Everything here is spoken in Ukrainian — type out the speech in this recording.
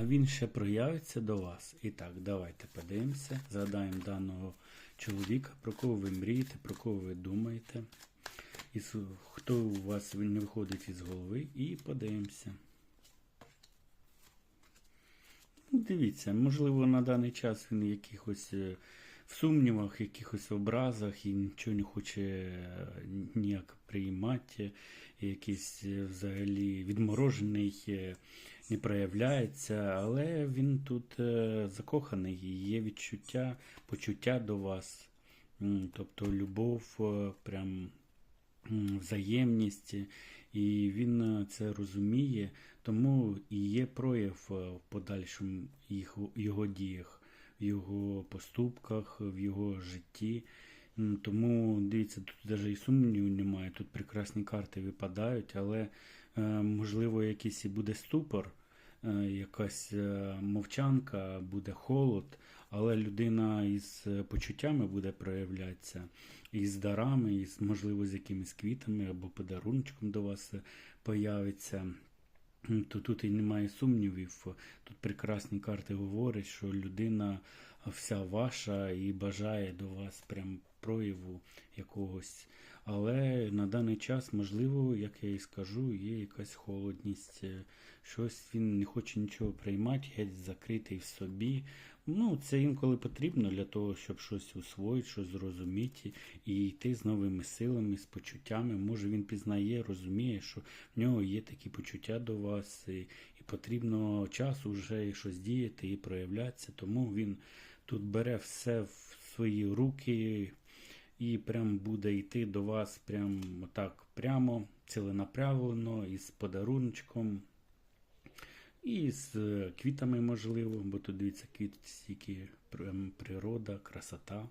а він ще проявиться до вас. І так, давайте подивимося, згадаємо даного чоловіка, про кого ви мрієте, про кого ви думаєте, і хто у вас не виходить із голови, і подивимося. Ну, Дивіться, можливо, на даний час він якихось е, в сумнівах, якихось образах і нічого не хоче е, ніяк приймати, і якийсь е, взагалі відморожений, е, не проявляється, але він тут закоханий і є відчуття, почуття до вас. Тобто любов, прям взаємність, і він це розуміє, тому і є прояв в подальшому їх, його діях, в його поступках, в його житті. Тому дивіться, тут навіть і сумнівів немає. Тут прекрасні карти випадають, але е, можливо якийсь і буде ступор, е, якась е, мовчанка, буде холод, але людина із почуттями буде проявлятися, і з дарами, і можливо, з якимись квітами або подарунчиком до вас появиться. То тут і немає сумнівів. Тут прекрасні карти говорять, що людина вся ваша і бажає до вас прям прояву якогось. Але на даний час, можливо, як я і скажу, є якась холодність, е, щось він не хоче нічого приймати, геть закритий в собі. Ну, це інколи потрібно для того, щоб щось усвоїти, щось зрозуміти і йти з новими силами, з почуттями. Може він пізнає, розуміє, що в нього є такі почуття до вас, і, і потрібно часу вже щось діяти і проявлятися. Тому він тут бере все в свої руки і прям буде йти до вас прям так прямо, ціленаправлено, із подаруночком. І з е, квітами можливо, бо тут дивіться квіт стільки природа, красота.